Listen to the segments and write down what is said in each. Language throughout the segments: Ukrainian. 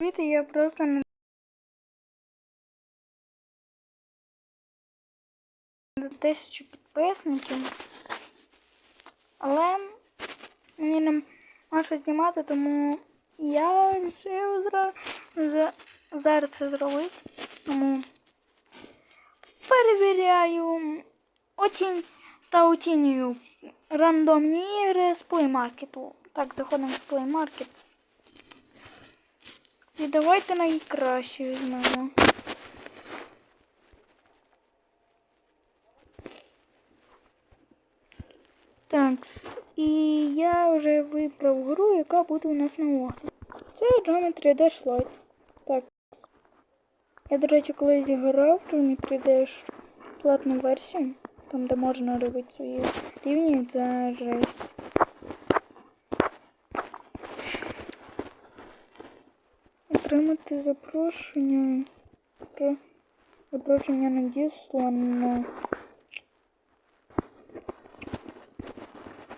Видите, я просто на на тисячу підписників. Але мені нема що знімати, тому я вирішив зра... за... зараз це зробити. Тому перевіряю оцінь та оцінюю рандомні ігри з Market. Так, заходимо в Market. І давайте найкраще візьмемо. Так, і я вже вибрав гру, яка буде у нас на огляді. Це Geometry Dash Lite. Так. Я, до речі, колись грав в Geometry Dash платну версію, там де можна робити свої рівні, це жесть. Отримати запрошення. Про запрошення надіслано.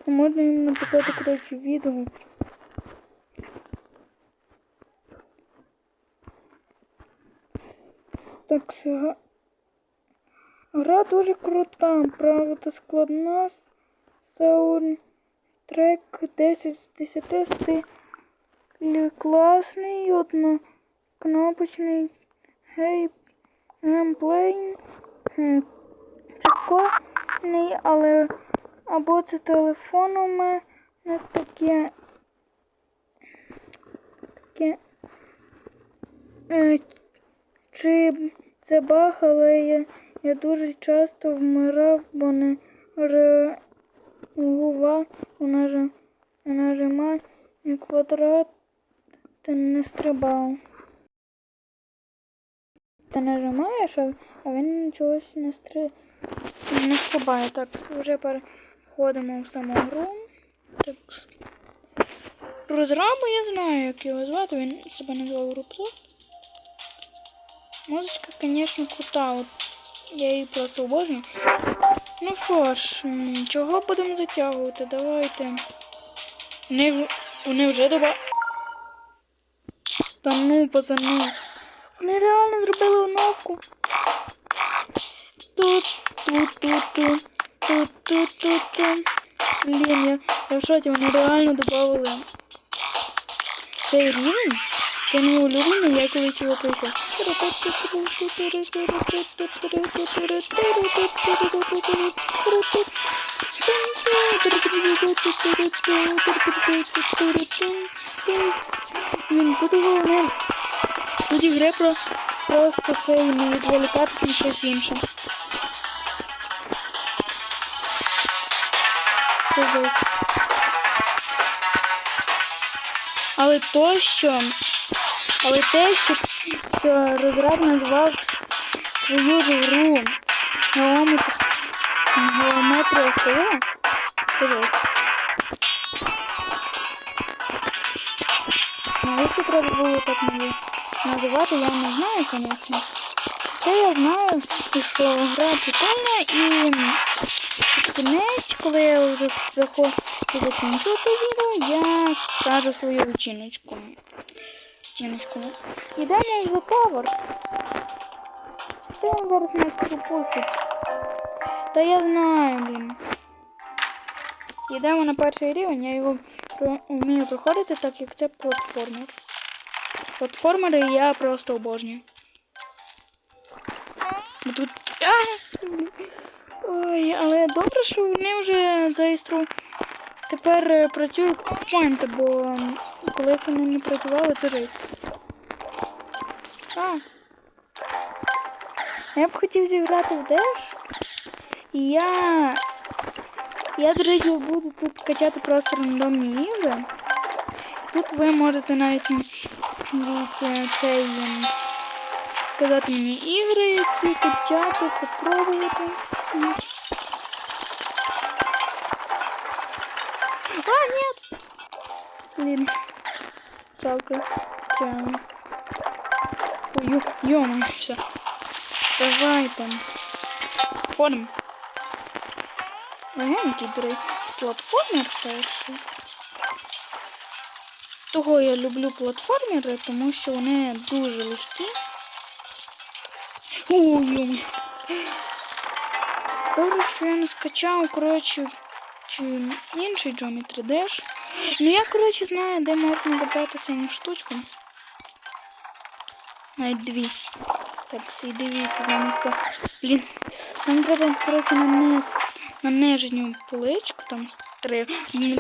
Можна їм написати, коротше, відгук. Так, га- гра дуже крута, правда складна. Саундтрек 10 з 10 стиль класний, однокнопочний гей, геймплей. Прикольний, але або це телефоном у таке. Таке. Е, чи це баг, але я, я дуже часто вмирав, бо не реагував у нажи- на нажимання квадрат та не стрибав. Ти нажимаєш, а він чогось не, стри... не стрибає. Так, вже переходимо в саму гру. Так. Розраму я знаю, як його звати, він себе назвав Рупло. Музичка, звісно, крута. От я її просто обожнюю. Ну що ж, чого будемо затягувати? Давайте. Вони, вони вже доба. Та ну, пацани. Вони реально зробили оновку. Тут, тут, тут, тут, тут, тут, тут, тут. Блін, я, я в шоці, вони реально додали. Цей рівень, це мій улюблений, я колись його пройшов. Він буде головним. Тут ігри про просто цей не відволікатися на щось інше. Але то, що. Але те, що, що розраб назвав свою гру геометр... геометрія сила, це. Навіщо треба було так мені називати, я не знаю, звісно. Це я знаю, що гра прикольна і під кінець, коли я вже захочу закінчити відео, я скажу свою оціночку. Оціночку. Йдемо в The Tower. Та він зараз нас пропустить. Я знаю, блін. Йдемо на перший рівень, я його про- вмію проходити, так як це платформер. Платформери я просто обожнюю. Тут. Ой, але добре, що вони вже зареєстрували. Тепер е, працюють поінти, бо колись вони не працювали, це жесть. А. Я б хотів зіграти в Деш. І я. Я, до речі, буду тут качати просто рандомні ігри. Тут ви можете навіть м, дивіться, цей м, сказати мені ігри, які качати, попробувати. М. А, нет! Блин. Жалко. Прям. Ой, ё, ё все. Давай там. Ходим. Легенький, речі. Платформер перший. того я люблю платформери, тому що вони дуже легкі. Ой, Добре, що я не скачав, коротше, чи інший Geometry Dash. Ну я, коротше, знаю, де можна забрати синю штучку. Навіть дві. Так, і дивіться, замість. Блін, нам треба, коротше, на низ, на нижню поличку, там три. Я не!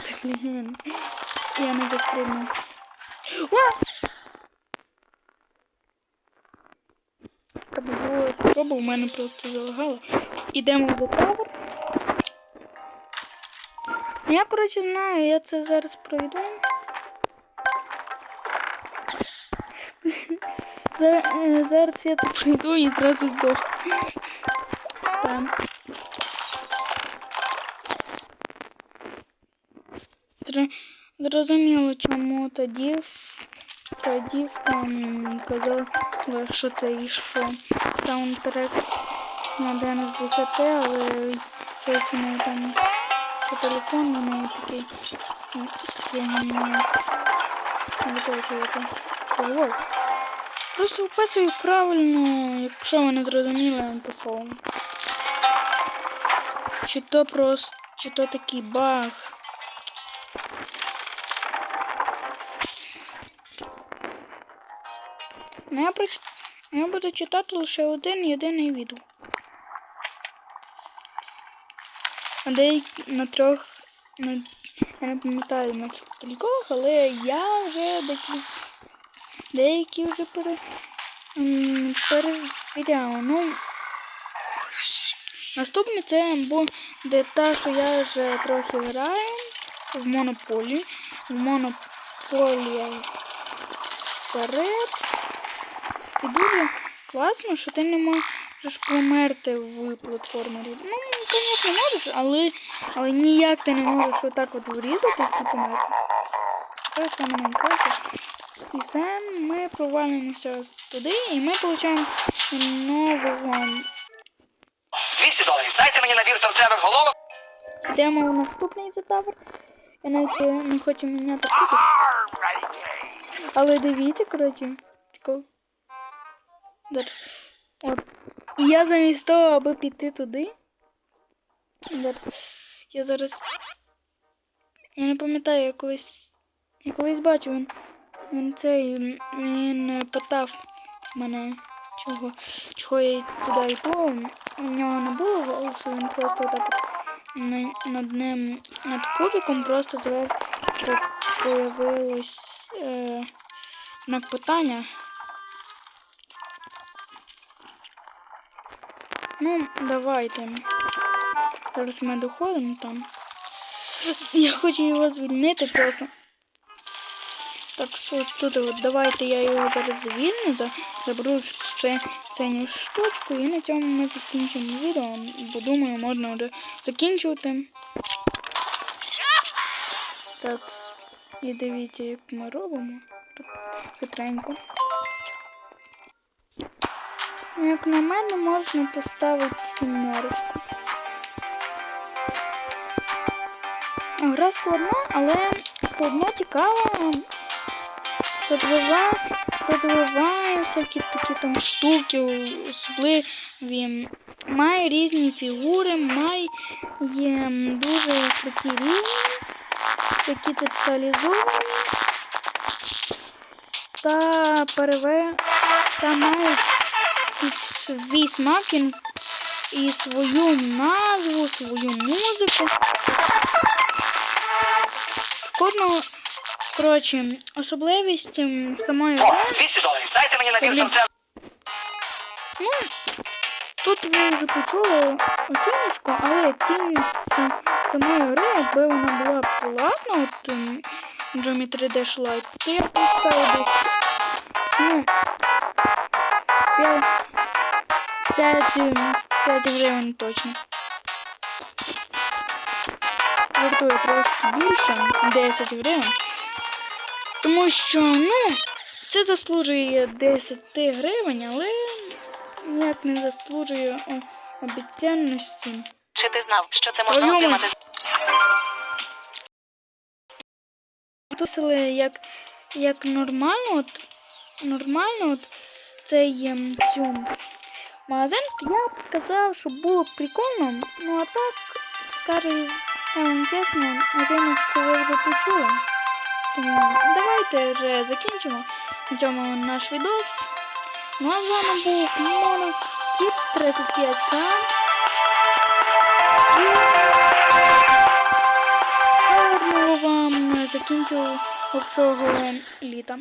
Треба було спроба, у мене просто залагало. Ідемо в тавер. Я, коротше, знаю, я це зараз пройду. Е, Зараз я це пройду і зразу здох. Там. Зрозуміло, чому тоді тоді там казав, що це йшов саундтрек на день з 10, але щось у неї там по телефону у такий виходить. Просто вписую правильно, якщо ви не зрозуміли по. Чи то просто, чи то такий баг. Я, проч... я буду читати лише один єдиний відео. А деякі на трьох. На... Я не пам'ятаю на кількох, але я вже деякі, деякі вже пере... перевіряла. Ну, наступне це буде та, що я вже трохи граю в монополі. В монополі вперед. І дуже класно, що ти не можеш померти в платформері. Ну, звісно, можеш, але, але ніяк ти не можеш отак от врізатись і померти. Це саме найкраще. І все, ми провалюємося туди, і ми отримуємо нового. 200 доларів. Дайте мені набір торцевих головок. Йдемо в наступний затавр. Я навіть е, не хочу міняти. Але дивіться, коротше. Чекай. От. І я замість того, аби піти туди. Я зараз. Я не пам'ятаю, я колись. Я колись бачив, він, він цей. Він е, питав мене, чого, чого я туди йду. У нього не було голосу, він просто так над ним, над кубиком просто зверху появилось е, знак питання. Ну, давайте. Зараз ми доходимо там. Я хочу його звільнити просто. Так, тут от давайте я його зараз звільню, заберу ще синю штучку і на цьому ми закінчимо відео. Бо думаю, можна вже закінчувати. Так, і дивіться, як ми робимо. Хитренько. Як на мене, можна поставити сімерочку. Гра складна, але все одно цікава. Розвиває всякі такі там штуки, особливі. Має різні фігури, має дуже такі рівні, такі деталізовані. Та переве та має свій смак і- свою назву, свою музику. В кожного, коротше, особливість самої О, гри 200 доларів. Дайте мені набір Блін. Ну, тут ви вже почули оціночку, але цінність самої гри, якби вона була платна, от ем, Geometry Dash Lite, то я поставив десь, ну, 5, 5, 5 гривень точно. Вартує трошки більше, 10 гривень. Тому що, ну, це заслужує 10 гривень, але ніяк не заслужує обіцянності. Чи ти знав, що це можна отримати Висили як як нормально, от, нормально, от цей ем, цю магазин, я б сказав, що було б прикольно. Ну а так, скажу вам чесно, вже почули. Тому давайте вже закінчимо на наш відос. Ну а з вами був Моно Кіт 35К. І гарного вам закінчу літа.